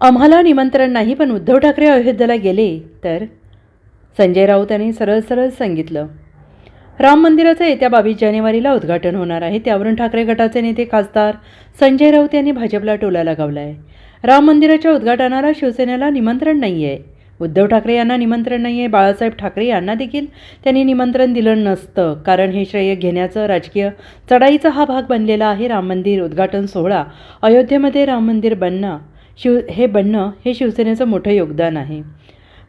आम्हाला निमंत्रण नाही पण उद्धव ठाकरे अयोध्येला गेले तर? संजय राऊत यांनी सरळ सरळ सांगितलं राम मंदिराचं येत्या बावीस जानेवारीला उद्घाटन होणार आहे. त्यावरून ठाकरे गटाचे नेते खासदार संजय राऊत यांनी भाजपला टोला लगावला आहे राम मंदिराच्या उद्घाटनाला शिवसेनेला निमंत्रण नाही आहे उद्धव ठाकरे यांना निमंत्रण नाही आहे बाळासाहेब ठाकरे यांना देखील त्यांनी निमंत्रण दिलं नसतं. कारण हे श्रेय घेण्याचं राजकीय चढाईचा हा भाग बनलेला आहे. राम मंदिर उद्घाटन सोहळा अयोध्येमध्ये राम मंदिर बनणं शिव हे बनणं हे शिवसेनेचं मोठं योगदान आहे.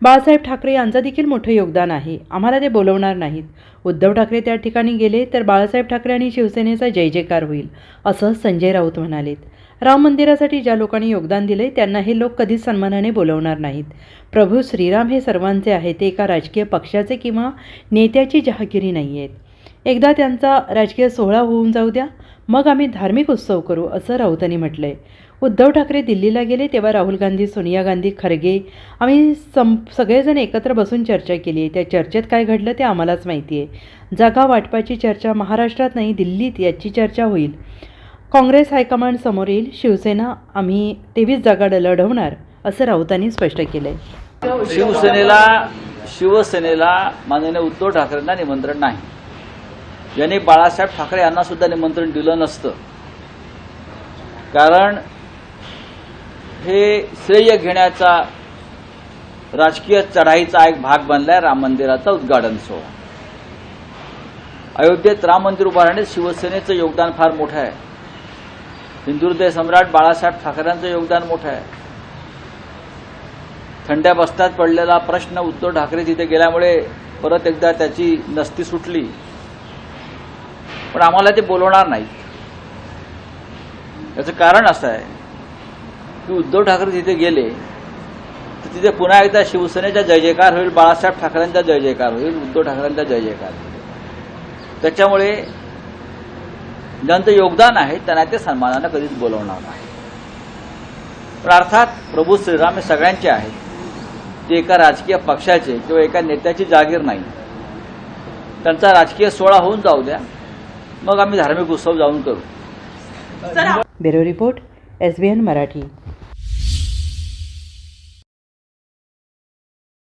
बाळासाहेब ठाकरे यांचं देखील मोठं योगदान आहे. आम्हाला ते बोलवणार नाहीत. उद्धव ठाकरे त्या ठिकाणी गेले तर बाळासाहेब ठाकरे आणि शिवसेनेचा जय जयकार होईल असं संजय राऊत म्हणालेत. राम मंदिरासाठी ज्या लोकांनी योगदान दिले त्यांना हे लोक कधीच सन्मानाने बोलवणार नाहीत. प्रभू श्रीराम हे सर्वांचे आहे ते एका राजकीय पक्षाचे किंवा नेत्याची जहागिरी नाही आहेत एकदा त्यांचा राजकीय सोहळा होऊन जाऊ द्या. मग आम्ही धार्मिक उत्सव करू असं राऊतांनी म्हटलं आहे उद्धव ठाकरे दिल्लीला गेले तेव्हा राहुल गांधी सोनिया गांधी खरगे आम्ही सं सगळेजण एकत्र बसून चर्चा केली. आहे त्या चर्चेत काय घडलं ते आम्हालाच माहिती आहे. जागा वाटपाची चर्चा महाराष्ट्रात नाही दिल्लीत याची चर्चा होईल. काँग्रेस हायकमांड समोर येईल शिवसेना आम्ही तेवीस जागा लढवणार असं राऊतांनी स्पष्ट केलं आहे शिवसेनेला शिवसेनेला माननीय उद्धव ठाकरेंना निमंत्रण नाही. ज्यांनी बाळासाहेब ठाकरे यांना सुद्धा निमंत्रण दिलं नसतं. कारण हे श्रेय घेण्याचा राजकीय चढाईचा एक भाग बनलाय राम मंदिराचा उद्घाटन सोहळा. अयोध्येत राम मंदिर उभारण्यात शिवसेनेचं योगदान फार मोठं आहे. हिंदुहृदय सम्राट बाळासाहेब ठाकरेंचं योगदान मोठं आहे. थंड्या बस्त्यात पडलेला प्रश्न उद्धव ठाकरे तिथे गेल्यामुळे परत एकदा त्याची नसती सुटली. पण आम्हाला ते बोलवणार नाहीत. याचं कारण असं आहे. की उद्धव ठाकरे तिथे गेले तर तिथे पुन्हा एकदा शिवसेनेचा जय जयकार होईल बाळासाहेब ठाकरेंचा जय जयकार होईल उद्धव ठाकरेंचा जय जयकार त्याच्यामुळे ज्यांचं योगदान आहे त्यांना ते सन्मानानं कधीच बोलवणार नाही. पण अर्थात प्रभू श्रीराम हे सगळ्यांचे आहेत. ते एका राजकीय पक्षाचे किंवा एका नेत्याची जागीर नाही. त्यांचा राजकीय सोहळा होऊन जाऊ द्या मग आम्ही धार्मिक उत्सव जाऊन करू. Bureau report S B N Marathi.